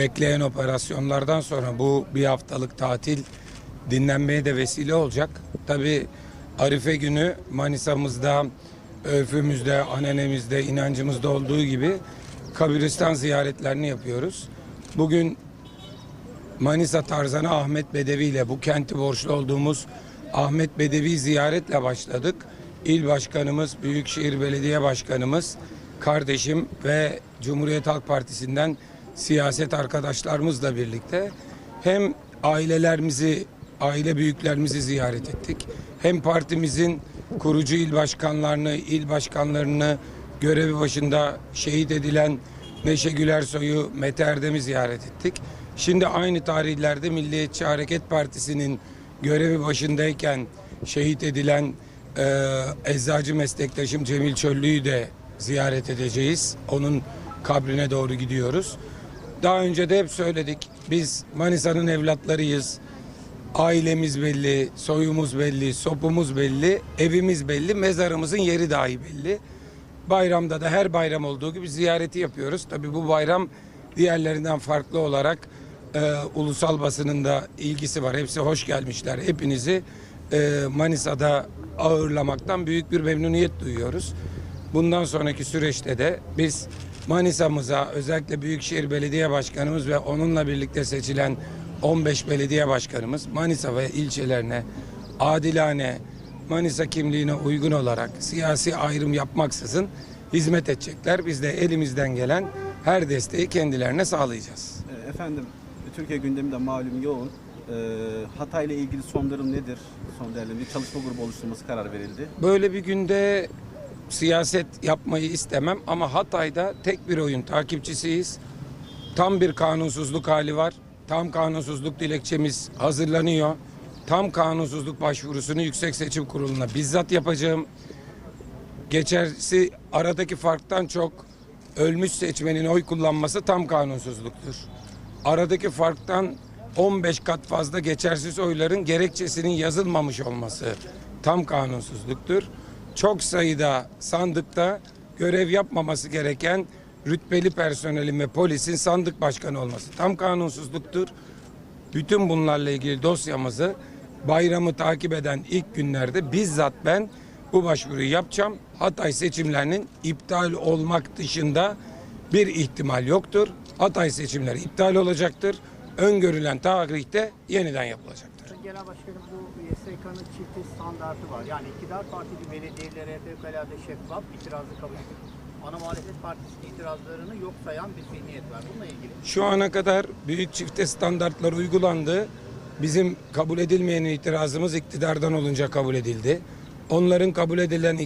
Bekleyen operasyonlardan sonra bu bir haftalık tatil dinlenmeye de vesile olacak. Tabi Arife günü Manisa'mızda, örfümüzde, ananemizde, inancımızda olduğu gibi kabristan ziyaretlerini yapıyoruz. Bugün Manisa Tarzanı Ahmet Bedevi ile bu kenti borçlu olduğumuz Ahmet Bedevi ziyaretle başladık. İl Başkanımız, Büyükşehir Belediye Başkanımız, kardeşim ve Cumhuriyet Halk Partisi'nden siyaset arkadaşlarımızla birlikte hem ailelerimizi, aile büyüklerimizi ziyaret ettik. Hem partimizin kurucu il başkanlarını, il başkanlarını görevi başında şehit edilen Neşe Gülersoy'u, Mete Erdem'i ziyaret ettik. Şimdi aynı tarihlerde Milliyetçi Hareket Partisi'nin görevi başındayken şehit edilen e, eczacı meslektaşım Cemil Çöllü'yü de ziyaret edeceğiz. Onun kabrine doğru gidiyoruz. Daha önce de hep söyledik. Biz Manisa'nın evlatlarıyız. Ailemiz belli, soyumuz belli, sopumuz belli, evimiz belli, mezarımızın yeri dahi belli. Bayramda da her bayram olduğu gibi ziyareti yapıyoruz. Tabii bu bayram diğerlerinden farklı olarak e, ulusal basının da ilgisi var. Hepsi hoş gelmişler. Hepinizi e, Manisa'da ağırlamaktan büyük bir memnuniyet duyuyoruz. Bundan sonraki süreçte de biz Manisa'mıza özellikle Büyükşehir Belediye Başkanımız ve onunla birlikte seçilen 15 belediye başkanımız Manisa ve ilçelerine adilane Manisa kimliğine uygun olarak siyasi ayrım yapmaksızın hizmet edecekler. Biz de elimizden gelen her desteği kendilerine sağlayacağız. E, Efendim, Türkiye gündemi de malum yoğun. E, Hatay ile ilgili son durum nedir? Son değerlendirme, çalışma grubu oluşturulması karar verildi. Böyle bir günde siyaset yapmayı istemem ama Hatay'da tek bir oyun takipçisiyiz. Tam bir kanunsuzluk hali var. Tam kanunsuzluk dilekçemiz hazırlanıyor. Tam kanunsuzluk başvurusunu Yüksek Seçim Kurulu'na bizzat yapacağım. Geçersi aradaki farktan çok ölmüş seçmenin oy kullanması tam kanunsuzluktur. Aradaki farktan 15 kat fazla geçersiz oyların gerekçesinin yazılmamış olması tam kanunsuzluktur. Çok sayıda sandıkta görev yapmaması gereken rütbeli personelin ve polisin sandık başkanı olması tam kanunsuzluktur. Bütün bunlarla ilgili dosyamızı bayramı takip eden ilk günlerde bizzat ben bu başvuruyu yapacağım. Hatay seçimlerinin iptal olmak dışında bir ihtimal yoktur. Hatay seçimleri iptal olacaktır. Öngörülen tarihte yeniden yapılacaktır. Genel Başkanım bu YSK'nın çifte standartı var. Yani iktidar partili belediyelere fevkalade şeffaf itirazı kabul ediyor. Ana muhalefet partisinin itirazlarını yok sayan bir zihniyet var. Bununla ilgili. Şu ana kadar büyük çifte standartlar uygulandı. Bizim kabul edilmeyen itirazımız iktidardan olunca kabul edildi. Onların kabul edilen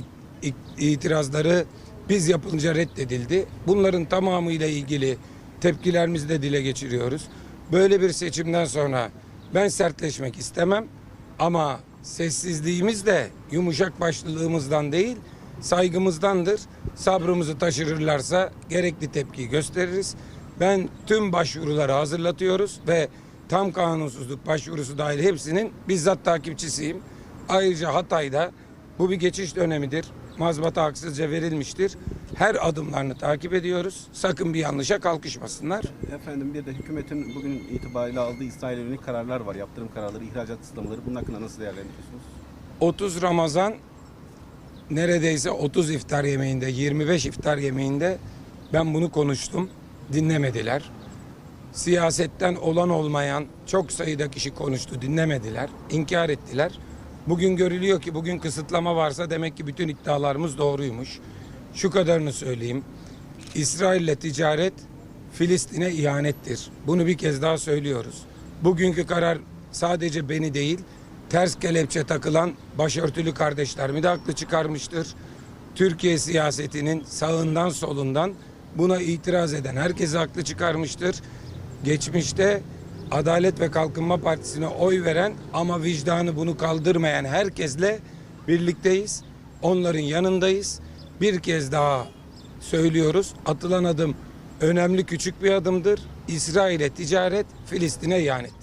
itirazları biz yapılınca reddedildi. Bunların tamamıyla ilgili tepkilerimizi de dile geçiriyoruz. Böyle bir seçimden sonra ben sertleşmek istemem ama sessizliğimiz de yumuşak başlılığımızdan değil saygımızdandır. Sabrımızı taşırırlarsa gerekli tepkiyi gösteririz. Ben tüm başvuruları hazırlatıyoruz ve tam kanunsuzluk başvurusu dahil hepsinin bizzat takipçisiyim. Ayrıca Hatay'da bu bir geçiş dönemidir. Mazbata haksızca verilmiştir. Her adımlarını takip ediyoruz. Sakın bir yanlışa kalkışmasınlar. Efendim bir de hükümetin bugün itibariyle aldığı İsrail'e yönelik kararlar var. Yaptırım kararları, ihracat kısıtlamaları. Bunun hakkında nasıl değerlendiriyorsunuz? 30 Ramazan neredeyse 30 iftar yemeğinde 25 iftar yemeğinde ben bunu konuştum. Dinlemediler. Siyasetten olan olmayan çok sayıda kişi konuştu. Dinlemediler. inkar ettiler. Bugün görülüyor ki bugün kısıtlama varsa demek ki bütün iddialarımız doğruymuş. Şu kadarını söyleyeyim. İsrail'le ticaret Filistin'e ihanettir. Bunu bir kez daha söylüyoruz. Bugünkü karar sadece beni değil, ters kelepçe takılan başörtülü kardeşlerimi de haklı çıkarmıştır. Türkiye siyasetinin sağından solundan buna itiraz eden herkesi haklı çıkarmıştır. Geçmişte Adalet ve Kalkınma Partisi'ne oy veren ama vicdanı bunu kaldırmayan herkesle birlikteyiz. Onların yanındayız. Bir kez daha söylüyoruz. Atılan adım önemli küçük bir adımdır. İsrail'e ticaret Filistin'e ihanet.